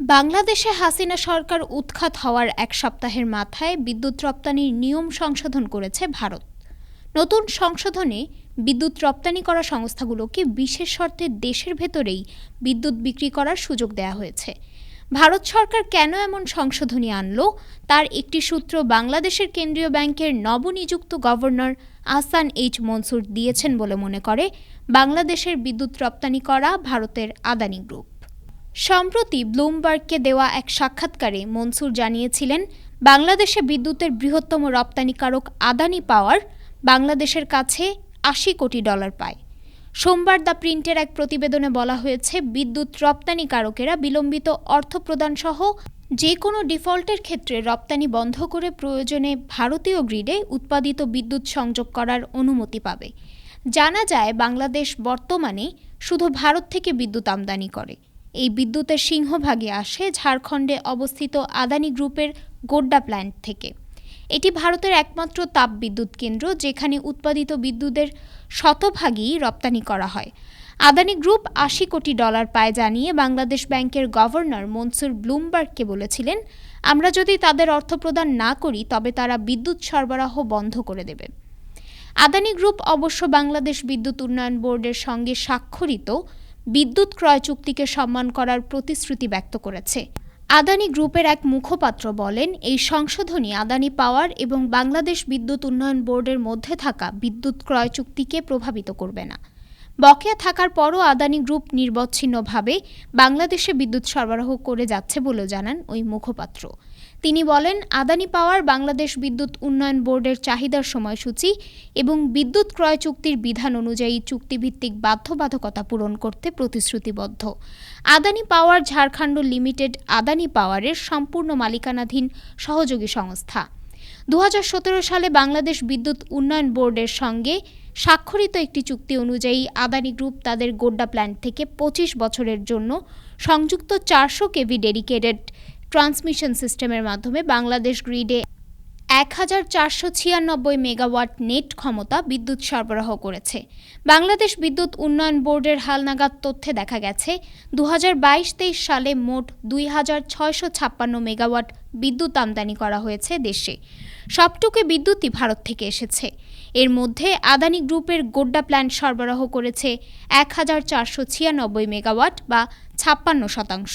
বাংলাদেশে হাসিনা সরকার উৎখাত হওয়ার এক সপ্তাহের মাথায় বিদ্যুৎ রপ্তানির নিয়ম সংশোধন করেছে ভারত। নতুন সংশোধনে বিদ্যুৎ রপ্তানি করা সংস্থাগুলোকে বিশেষ শর্তে দেশের ভেতরেই বিদ্যুৎ বিক্রি করার সুযোগ দেওয়া হয়েছে। ভারত সরকার কেন এমন সংশোধনী আনল, তার একটি সূত্র বাংলাদেশের কেন্দ্রীয় ব্যাংকের নবনিযুক্ত গভর্নর আহসান এইচ মনসুর দিয়েছেন বলে মনে করে, বাংলাদেশের বিদ্যুৎ রপ্তানি করা ভারতের আদানি গ্রুপ। সম্প্রতি ব্লুমবার্গকে দেওয়া এক সাক্ষাৎকারে মনসুর জানিয়েছিলেন, বাংলাদেশে বিদ্যুতের বৃহত্তম রপ্তানিকারক আদানি পাওয়ার বাংলাদেশের কাছে আশি কোটি ডলার পায়। সোমবার দ্য প্রিন্টের এক প্রতিবেদনে বলা হয়েছে, বিদ্যুৎ রপ্তানিকারকেরা বিলম্বিত অর্থ প্রদান সহ যে কোনো ডিফল্টের ক্ষেত্রে রপ্তানি বন্ধ করে প্রয়োজনে ভারতীয় গ্রিডে উৎপাদিত বিদ্যুৎ সংযোগ করার অনুমতি পাবে। জানা যায়, বাংলাদেশ বর্তমানে শুধু ভারত থেকে বিদ্যুৎ আমদানি করে। এই বিদ্যুতের সিংহভাগে আসে ঝাড়খণ্ডে অবস্থিত আদানি গ্রুপের গোড্ডা প্ল্যান্ট থেকে। এটি ভারতের একমাত্র তাপবিদ্যুৎ কেন্দ্র যেখানে উৎপাদিত বিদ্যুতের শতভাগই রপ্তানি করা হয়। আদানি গ্রুপ আশি কোটি ডলার পায় জানিয়ে বাংলাদেশ ব্যাংকের গভর্নর মনসুর ব্লুমবার্গকে বলেছিলেন, আমরা যদি তাদের অর্থ প্রদান না করি, তবে তারা বিদ্যুৎ সরবরাহ বন্ধ করে দেবে। আদানি গ্রুপ অবশ্য বাংলাদেশ বিদ্যুৎ উন্নয়ন বোর্ডের সঙ্গে স্বাক্ষরিত বিদ্যুৎ ক্রয় চুক্তিকে সম্মান করার প্রতিশ্রুতি ব্যক্ত করেছে। আদানি গ্রুপের এক মুখপাত্র বলেন, এই সংশোধনী আদানি পাওয়ার এবং বাংলাদেশ বিদ্যুৎ উন্নয়ন বোর্ডের মধ্যে থাকা বিদ্যুৎ ক্রয় চুক্তিকে প্রভাবিত করবে না। বকেয়া থাকার পরও আদানি গ্রুপ নির্বচ্ছিন্নভাবে বাংলাদেশে বিদ্যুৎ সরবরাহ করে যাচ্ছে বলেও জানান ওই মুখপাত্র। তিনি বলেন, আদানি পাওয়ার বাংলাদেশ বিদ্যুৎ উন্নয়ন বোর্ডের চাহিদার সময়সূচি এবং বিদ্যুৎ ক্রয় চুক্তির বিধান অনুযায়ী চুক্তিভিত্তিক বাধ্যবাধকতা পূরণ করতে প্রতিশ্রুতিবদ্ধ। আদানি পাওয়ার ঝাড়খণ্ড লিমিটেড আদানি পাওয়ারের সম্পূর্ণ মালিকানাধীন সহযোগী সংস্থা। দু হাজার সতেরো সালে বাংলাদেশ বিদ্যুৎ উন্নয়ন বোর্ডের সঙ্গে স্বাক্ষরিত একটি চুক্তি অনুযায়ী আদানি গ্রুপ তাদের গোড্ডা প্ল্যান্ট থেকে পঁচিশ বছরের জন্য সংযুক্ত চারশো কেভি ডেডিকেটেড ট্রান্সমিশন সিস্টেমের মাধ্যমে বাংলাদেশ গ্রিডে এক হাজার চারশো ছিয়ানব্বই মেগাওয়াট নেট ক্ষমতা বিদ্যুৎ সরবরাহ করেছে। বাংলাদেশ বিদ্যুৎ উন্নয়ন বোর্ডের হালনাগাদ তথ্যে দেখা গেছে দু হাজার বাইশ তেইশ সালে মোট দুই হাজার ছয়শো ছাপ্পান্ন মেগাওয়াট বিদ্যুৎ আমদানি করা হয়েছে দেশে। সবটুকু বিদ্যুৎই ভারত থেকে এসেছে। এর মধ্যে আদানি গ্রুপের গোড্ডা প্ল্যান্ট সরবরাহ করেছে এক হাজার চারশো ছিয়ানব্বই মেগাওয়াট বা ছাপ্পান্ন শতাংশ।